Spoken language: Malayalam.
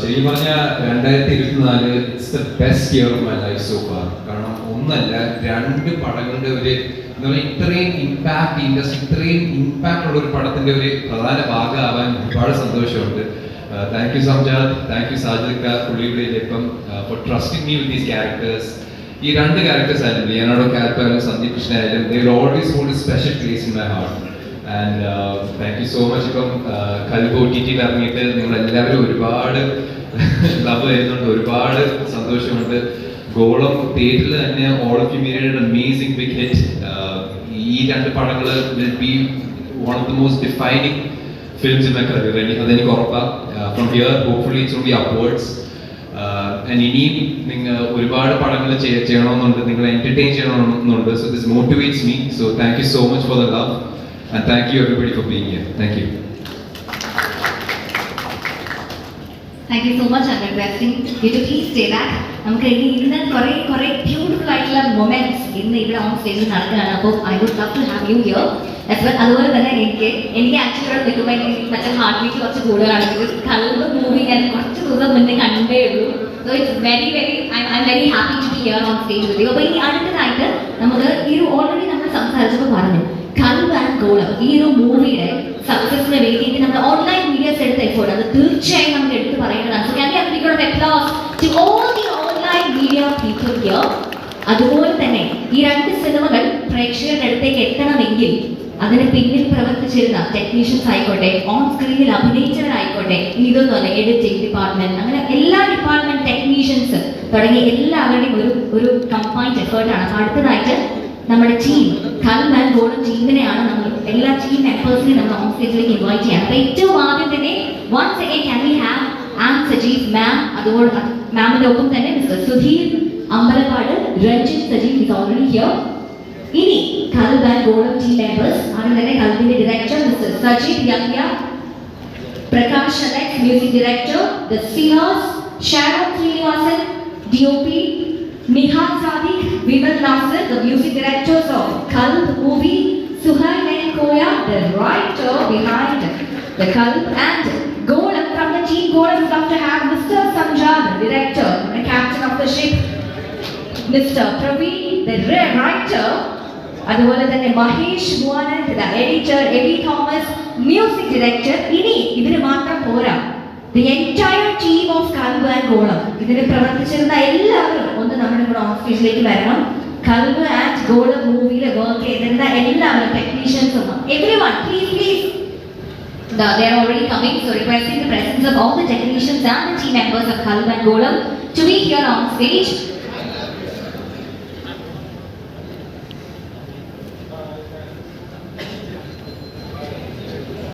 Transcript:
ശരിക്കും പറഞ്ഞാൽ രണ്ടായിരത്തി ഇരുപത്തിനാല് it's the best year of my life so far കാരണം ഒന്നല്ല രണ്ട് പടങ്ങളുടെ ഒരു ഇത്രയും ഇമ്പാക്ട് ഇൻഡസ്ട്രി ഇത്രയും ഇമ്പാക്ട് ഉള്ള ഒരു പടത്തിന്റെ ഒരു പ്രധാന ഭാഗമാവാൻ ഒരുപാട് സന്തോഷമുണ്ട്. Thank you Samjad thank you Sajid പുള്ളിയുടെ ഇപ്പം for trusting me with these characters ഈ രണ്ട് ക്യാരക്ടേഴ്സ് ആയാലും ലിയനാർഡോ ക്യാരക്ടർ ആയാലും സന്ദീപ് കൃഷ്ണ ആയാലും they always hold special place in my heart and thank you so much ഇപ്പം കൽബ് ഒ ടി ടിയിൽ ഇറങ്ങിയിട്ട് നിങ്ങളെല്ലാവരും ഒരുപാട് ലവ് തരുന്നുണ്ട് ഒരുപാട് സന്തോഷമുണ്ട്. ഗോളം തിയേറ്ററിൽ തന്നെ all of you made it amazing big hit ഈ രണ്ട് പടങ്ങൾ will be one of the most defining films in my career എനിക്ക് അതെനിക്ക് ഉറപ്പാണ് from here hopefully it's be upwards ഇനിയും നിങ്ങൾ ഒരുപാട് പടങ്ങൾ ചെയ്യണമെന്നുണ്ട് നിങ്ങൾ എന്റർടൈൻ ചെയ്യണമെന്നുണ്ട്. So this motivates me so thank you so much for the love and thank you everybody for being here. Thank you. Thank you so much under blessing you to please stay back നമുക്ക് ഇനി ഇന്ന് കുറേ കുറേ ബ്യൂട്ടിഫുൾ ആയിട്ടുള്ള മൊമെന്റ്സ് ഇന്ന് ഇവിടെ ഓൺ സ്റ്റേജിൽ നടക്കുകയാണ്. അപ്പോൾ I would love to have you here as well അതുപോലെ തന്നെ എനിക്ക് എനിക്ക് ആക്ച്വലി ഇവിടെ നിൽക്കുമ്പോൾ എനിക്ക് മറ്റേ ഹാർട്ട് ബീറ്റ് കുറച്ച് കൂടുതലാണ്. കൽബ് മൂവി ഞാൻ കുറച്ച് ദിവസം മുന്നേ കണ്ടേ ഉള്ളൂ. So it's very very I I very happy to be here on stage with you അപ്പോൾ ഇനി അടുത്തതായിട്ട് നമുക്ക് ഈ ഒരു ഓൾറെഡി നമ്മൾ സംസാരിച്ചപ്പോൾ പറഞ്ഞു ഗോളം ഈ ഒരു മൂവിയുടെ സക്സസിന് വേണ്ടിയിട്ട് നമ്മൾ ഓൺലൈൻ മീഡിയസ് എടുത്ത എഫോർട്ട് അത് തീർച്ചയായും നമുക്ക് എടുത്തു പറയേണ്ടതാണ്. അതുപോലെ തന്നെ ഈ രണ്ട് സിനിമകൾ പ്രേക്ഷകരുടെ അടുത്തേക്ക് എത്തണമെങ്കിൽ അതിന് പിന്നിൽ പ്രവർത്തിച്ചിരുന്ന ടെക്നീഷ്യൻസ് ആയിക്കോട്ടെ ഓൺ സ്ക്രീനിൽ അഭിനയിച്ചവരായിക്കോട്ടെ ഇതൊന്നും അല്ല എഡിറ്റിംഗ് ഡിപ്പാർട്ട്മെന്റ് അങ്ങനെ എല്ലാ ഡിപ്പാർട്ട്മെന്റ് ടെക്നീഷ്യൻസ് തുടങ്ങിയ എല്ലാവരുടെയും ഒരു ഒരു കമ്പൈൻഡ് എഫേർട്ടാണ് അടുത്തതായിട്ട് നമ്മുടെ ടീം കൽ ആൻഡ് ഗോൾഡൻ ടീമിനെയാണ് നമ്മൾ എല്ലാ ടീം മെമ്പേഴ്സിനെയും നമ്മൾ ഓൺ സ്റ്റേജിലേക്ക് ഇൻവൈറ്റ് ചെയ്യാം അപ്പൊ ഏറ്റവും ആദ്യം തന്നെ once again can we have um Sajeev ma'am അതുപോലെ മാമിന്റെ ഒപ്പം തന്നെ Mister Sudheer Ambalappad Ranjith Sajeev is already here ഇനി Kal and golden team members ആദ്യം തന്നെ കൽബിന്റെ director Mister Sajeev Yahya Prakash Alex music director the singers Sharon Srinivasan DOP Nihal Sadiq, Vimal Nasir, the music directors of Kalb movie, Suhail and The writer behind the kalp and Golam from the team. Would love to have Mr. Sanjad, director, the captain of the ship, Mr. Praveen, the writer, അതുപോലെ തന്നെ Mahesh Moovanand editor Abi Thomas music director ഇനി ഇതിന് മാത്രം പോരാ. The entire team of Kalb and Golam ഇതിന് പ്രവർത്തിച്ചിരുന്ന എല്ലാവരും ഒന്ന് നമ്മുടെ കൂടെ ഓഫീസിലേക്ക് വരണം. കൽബ് ആൻഡ് ഗോളം മൂവിയിൽ വർക്ക് ചെയ്തിരുന്ന എല്ലാവരും Everyone, please, please. The, they are already coming, so requesting the presence of all the technicians and the team members of Kalu and Golam to be here on stage